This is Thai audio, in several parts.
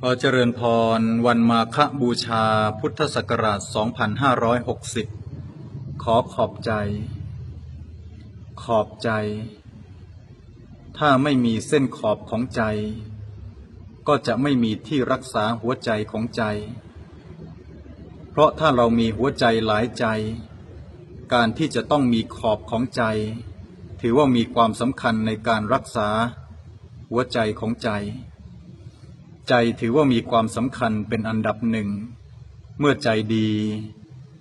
ขอเจริญพรวันมาฆบูชาพุทธศักราช 2560 ขอขอบใจ ขอบใจ ถ้าไม่มีเส้นขอบของใจ ก็จะไม่มีที่รักษาหัวใจของใจ เพราะถ้าเรามีหัวใจหลายใจ การที่จะต้องมีขอบของใจ ถือว่ามีความสำคัญในการรักษาหัวใจของใจ ใจถือว่ามีความสำคัญเป็นอันดับหนึ่ง เมื่อใจดี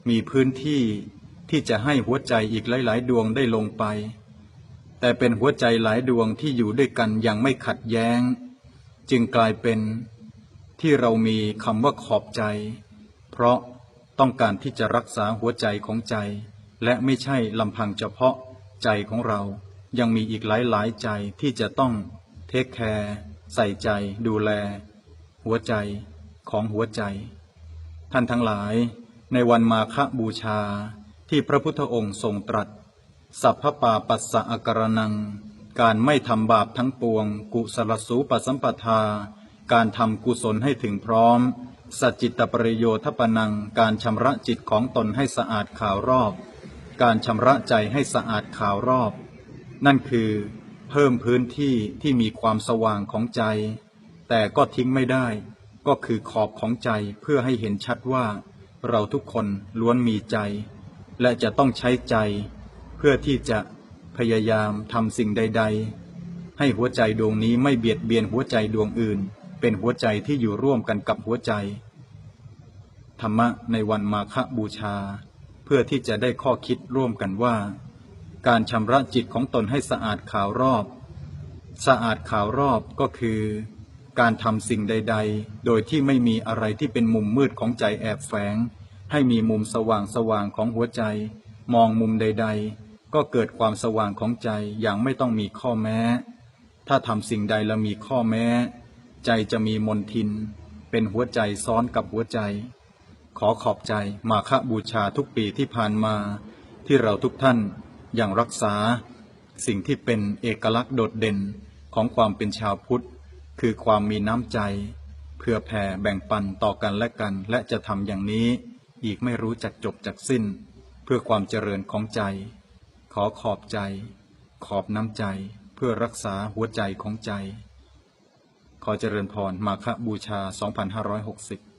มีพื้นที่ที่จะให้หัวใจอีกหลาย ๆ ดวงได้ลงไป แต่เป็นหัวใจหลายดวงที่อยู่ด้วยกันอย่างไม่ขัดแย้ง จึงกลายเป็นที่เรามีคำว่าขอบใจ เพราะต้องการที่จะรักษาหัวใจของใจ และไม่ใช่ลำพังเฉพาะใจของเรา ยังมีอีกหลาย ๆ ใจที่จะต้องเทคแคร์ใส่ใจดูแล หัวใจของหัวใจ ท่านทั้งหลายในวันมาฆบูชาที่พระพุทธองค์ทรงตรัส สัพพปาปัสสะอาการนัง การไม่ทำบาปทั้งปวง กุศลสูปสัมปทา การทำกุศลให้ถึงพร้อมสัจจิตตปริโยทปนัง การชำระจิตของตนให้สะอาดขาวรอบ การชำระใจให้สะอาดขาวรอบ นั่นคือ เพิ่มพื้นที่ที่มีความสว่างของใจ แต่ก็ทิ้งไม่ได้ ก็คือขอบของใจเพื่อให้เห็นชัดว่า เราทุกคนล้วนมีใจ และจะต้องใช้ใจ เพื่อที่จะพยายามทำสิ่งใด ๆ ให้หัวใจดวงนี้ไม่เบียดเบียนหัวใจดวงอื่น เป็นหัวใจที่อยู่ร่วมกันกับหัวใจ ธรรมะในวันมาฆบูชา เพื่อที่จะได้ข้อคิดร่วมกันว่า การชำระจิตของตนให้สะอาดขาวรอบ สะอาดขาวรอบก็คือ การทำสิ่งใด ๆ โดยที่ไม่มีอะไรที่เป็นมุมมืดของใจแอบแฝง ให้มีมุมสว่างสว่างของหัวใจ มองมุมใด ๆ ก็เกิดความสว่างของใจอย่างไม่ต้องมีข้อแม้ ถ้าทำสิ่งใดแล้วมีข้อแม้ ใจจะมีมนทิน เป็นหัวใจซ้อนกับหัวใจ ขอขอบใจมาฆบูชาทุกปีที่ผ่านมา ที่เราทุกท่านยังรักษา สิ่งที่เป็นเอกลักษณ์โดดเด่นของความเป็นชาวพุทธ คือความมีน้ำใจ เพื่อแผ่แบ่งปันต่อกันและกัน และจะทำอย่างนี้อีกไม่รู้จักจบจักสิ้น เพื่อความเจริญของใจ ขอขอบใจ ขอบน้ำใจ เพื่อรักษาหัวใจของใจ ขอเจริญพรมาคบูชา 2560